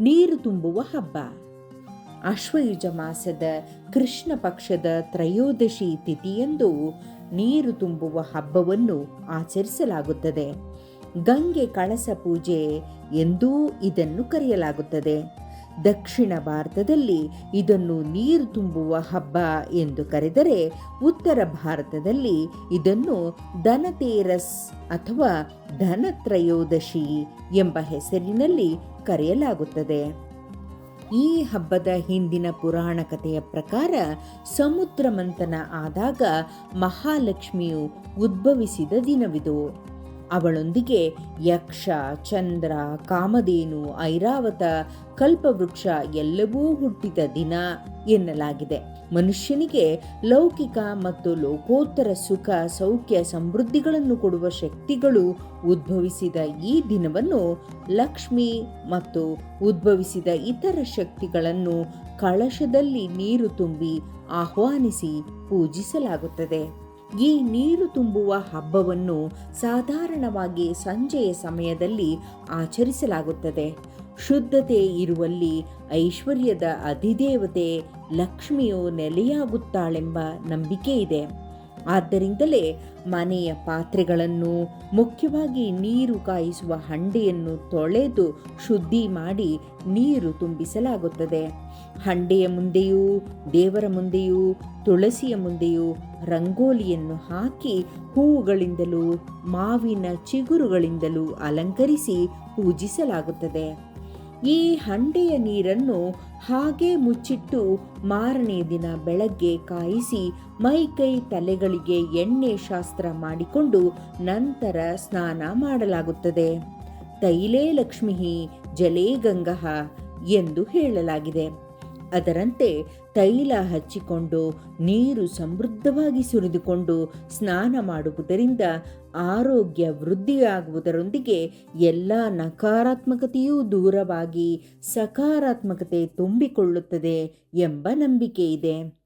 ನೀರು ತುಂಬುವ ಹಬ್ಬ. ಅಶ್ವಯುಜ ಮಾಸದ ಕೃಷ್ಣ ಪಕ್ಷದ ತ್ರಯೋದಶಿ ತಿಥಿಯಂದು ನೀರು ತುಂಬುವ ಹಬ್ಬವನ್ನು ಆಚರಿಸಲಾಗುತ್ತದೆ. ಗಂಗೆ ಕಳಸ ಪೂಜೆ ಎಂದೂ ಇದನ್ನು ಕರೆಯಲಾಗುತ್ತದೆ. ದಕ್ಷಿಣ ಭಾರತದಲ್ಲಿ ಇದನ್ನು ನೀರು ತುಂಬುವ ಹಬ್ಬ ಎಂದು ಕರೆದರೆ ಉತ್ತರ ಭಾರತದಲ್ಲಿ ಇದನ್ನು ಧನತೇರಸ್ ಅಥವಾ ಧನತ್ರಯೋದಶಿ ಎಂಬ ಹೆಸರಿನಲ್ಲಿ ಕರೆಯಲಾಗುತ್ತದೆ. ಈ ಹಬ್ಬದ ಹಿಂದಿನ ಪುರಾಣ ಕಥೆಯ ಪ್ರಕಾರ ಸಮುದ್ರ ಮಂಥನ ಆದಾಗ ಮಹಾಲಕ್ಷ್ಮಿಯು ಉದ್ಭವಿಸಿದ ದಿನವಿದು. ಅವಳೊಂದಿಗೆ ಯಕ್ಷ, ಚಂದ್ರ, ಕಾಮಧೇನು, ಐರಾವತ, ಕಲ್ಪವೃಕ್ಷ ಎಲ್ಲವೂ ಹುಟ್ಟಿದ ದಿನ ಎನ್ನಲಾಗಿದೆ. ಮನುಷ್ಯನಿಗೆ ಲೌಕಿಕ ಮತ್ತು ಲೋಕೋತ್ತರ ಸುಖ, ಸೌಖ್ಯ ಸಮೃದ್ಧಿಗಳನ್ನು ಕೊಡುವ ಶಕ್ತಿಗಳು ಉದ್ಭವಿಸಿದ ಈ ದಿನವನ್ನು ಲಕ್ಷ್ಮಿ ಮತ್ತು ಉದ್ಭವಿಸಿದ ಇತರ ಶಕ್ತಿಗಳನ್ನು ಕಳಶದಲ್ಲಿ ನೀರು ತುಂಬಿ ಆಹ್ವಾನಿಸಿ ಪೂಜಿಸಲಾಗುತ್ತದೆ. ಈ ನೀರು ತುಂಬುವ ಹಬ್ಬವನ್ನು ಸಾಧಾರಣವಾಗಿ ಸಂಜೆಯ ಸಮಯದಲ್ಲಿ ಆಚರಿಸಲಾಗುತ್ತದೆ. ಶುದ್ಧತೆ ಇರುವಲ್ಲಿ ಐಶ್ವರ್ಯದ ಅಧಿದೇವತೆ ಲಕ್ಷ್ಮಿಯು ನೆಲೆಯಾಗುತ್ತಾಳೆಂಬ ನಂಬಿಕೆ ಇದೆ ಆದ್ದರಿಂದಲೇ ಮನೆಯ ಪಾತ್ರೆಗಳನ್ನು, ಮುಖ್ಯವಾಗಿ ನೀರು ಕಾಯಿಸುವ ಹಂಡೆಯನ್ನು ತೊಳೆದು ಶುದ್ಧಿ ಮಾಡಿ ನೀರು ತುಂಬಿಸಲಾಗುತ್ತದೆ. ಹಂಡೆಯ ಮುಂದೆಯೂ, ದೇವರ ಮುಂದೆಯೂ, ತುಳಸಿಯ ಮುಂದೆಯೂ ರಂಗೋಲಿಯನ್ನು ಹಾಕಿ ಹೂವುಗಳಿಂದಲೂ, ಮಾವಿನ ಚಿಗುರುಗಳಿಂದಲೂ ಅಲಂಕರಿಸಿ ಪೂಜಿಸಲಾಗುತ್ತದೆ. ಈ ಹಂಡೆಯ ನೀರನ್ನು ಹಾಗೆ ಮುಚ್ಚಿಟ್ಟು ಮಾರನೇ ದಿನ ಬೆಳಗ್ಗೆ ಕಾಯಿಸಿ ಮೈಕೈ ತಲೆಗಳಿಗೆ ಎಣ್ಣೆ ಶಾಸ್ತ್ರ ಮಾಡಿಕೊಂಡು ನಂತರ ಸ್ನಾನ ಮಾಡಲಾಗುತ್ತದೆ. ತೈಲೇ ಲಕ್ಷ್ಮಿ, ಜಲೇ ಗಂಗಃ ಎಂದು ಹೇಳಲಾಗಿದೆ. ಅದರಂತೆ ತೈಲ ಹಚ್ಚಿಕೊಂಡು ನೀರು ಸಮೃದ್ಧವಾಗಿ ಸುರಿದುಕೊಂಡು ಸ್ನಾನ ಮಾಡುವುದರಿಂದ ಆರೋಗ್ಯ ವೃದ್ಧಿಯಾಗುವುದರೊಂದಿಗೆ ಎಲ್ಲ ನಕಾರಾತ್ಮಕತೆಯೂ ದೂರವಾಗಿ ಸಕಾರಾತ್ಮಕತೆ ತುಂಬಿಕೊಳ್ಳುತ್ತದೆ ಎಂಬ ನಂಬಿಕೆ ಇದೆ.